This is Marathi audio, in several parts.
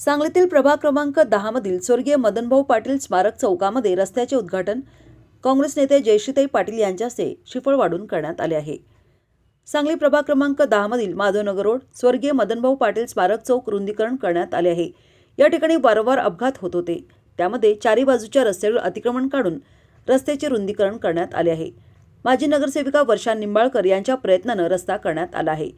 सांगलीतील प्रभाग क्रमांक दहामधील स्वर्गीय मदनभाऊ पाटील स्मारक चौकामध्ये रस्त्याचे उद्घाटन काँग्रेस नेते जयश्रीताई पाटील यांच्या हस्ते शिफळ वाढून करण्यात आले आहे. सांगली प्रभाग क्रमांक दहामधील माधवनगर रोड स्वर्गीय मदनभाऊ पाटील स्मारक चौक रुंदीकरण करण्यात आले आहे. या ठिकाणी वारंवार अपघात होत होते. त्यामध्ये चारी बाजूच्या रस्त्यावर अतिक्रमण काढून रस्त्याचे रुंदीकरण करण्यात आले आहे. माजी नगरसेविका वर्षा निंबाळकर यांच्या प्रयत्नानं रस्ता करण्यात आला आहे.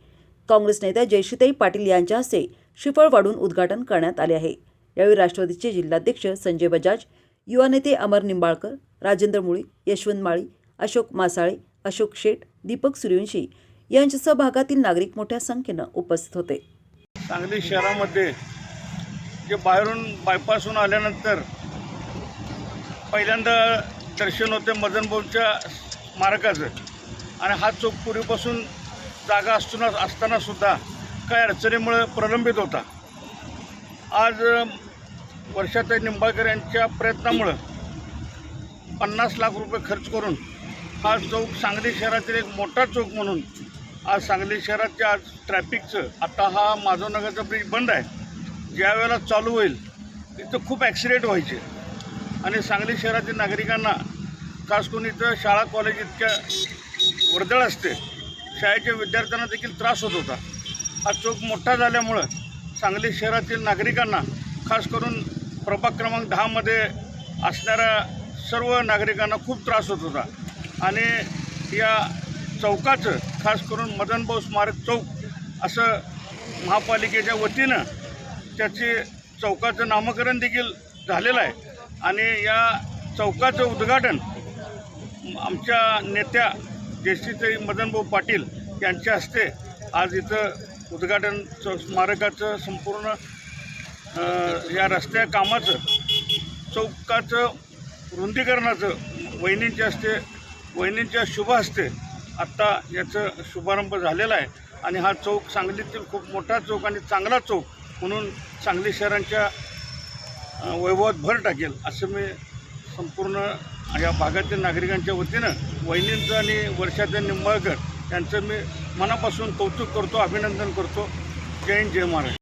काँग्रेस नेत्या जयश्रीताई पाटील यांच्या हस्ते शिफळ वाढून उद्घाटन करण्यात आले आहे. यावेळी राष्ट्रवादीचे जिल्हाध्यक्ष संजय बजाज युवा नेते अमर निंबाळकर राजेंद्र मुळी यशवंत माळी अशोक मासाळे अशोक शेठ दीपक सूर्यवंशी यांच्यासह भागातील नागरिक मोठ्या संख्येनं उपस्थित होते. सांगली शहरामध्ये जे बाहेरून बायपासून आल्यानंतर पहिल्यांदा दर्शन होते मदनभाऊच्या स्मारकाचं. आणि हा चौक पूर्वीपासून जागा असताना असतानासुद्धा काय काही अडचणीमुळे प्रलंबित होता. आज अ, वर्षाताई निंबाळकर यांच्या प्रयत्नामुळं पन्नास लाख रुपये खर्च करून हा चौक सांगली शहरातील एक मोठा चौक म्हणून आज सांगली शहराच्या आज ट्रॅफिकचं आता हा माधवनगरचा ब्रिज बंद आहे. ज्या वेळेला चालू होईल तिथं खूप ॲक्सिडेंट व्हायचे. आणि सांगली शहरातील नागरिकांना खास करून इथं शाळा कॉलेज इतक्या वर्दळ असते. शाळेच्या विद्यार्थ्यांना देखील त्रास होत होता. हा चौक मोठा झाल्यामुळं सांगली शहरातील नागरिकांना खास करून प्रभाग क्रमांक दहामध्ये असणाऱ्या सर्व नागरिकांना खूप त्रास होत होता. आणि या चौकाचं खास करून मदनभाऊ स्मारक चौक असं महापालिकेच्या वतीनं त्याचे चौकाचं नामकरण देखील झालेलं आहे. आणि या चौकाचं उद्घाटन आमच्या नेत्या जयश्रीताई मदनभाऊ पाटील यांच्या हस्ते आज इथं उद्घाटन स्मारकाचं संपूर्ण या रस्त्या कामाचं चौकाचं रुंदीकरणाचं वहिनींच्या हस्ते वहिनींच्या शुभ हस्ते आत्ता याचं शुभारंभ झालेला आहे. आणि हा चौक सांगलीतील खूप मोठा चौक आणि चांगला चौक म्हणून सांगली शहरांच्या वैभवात भर टाकेल असं मी संपूर्ण या भागातील नागरिकांच्या वतीनं वहिनींचं आणि वर्षाच्या निंबाळकर यांचं मी मनापासून कौतुक करतो अभिनंदन करतो. जय हिंद जय महाराष्ट्र.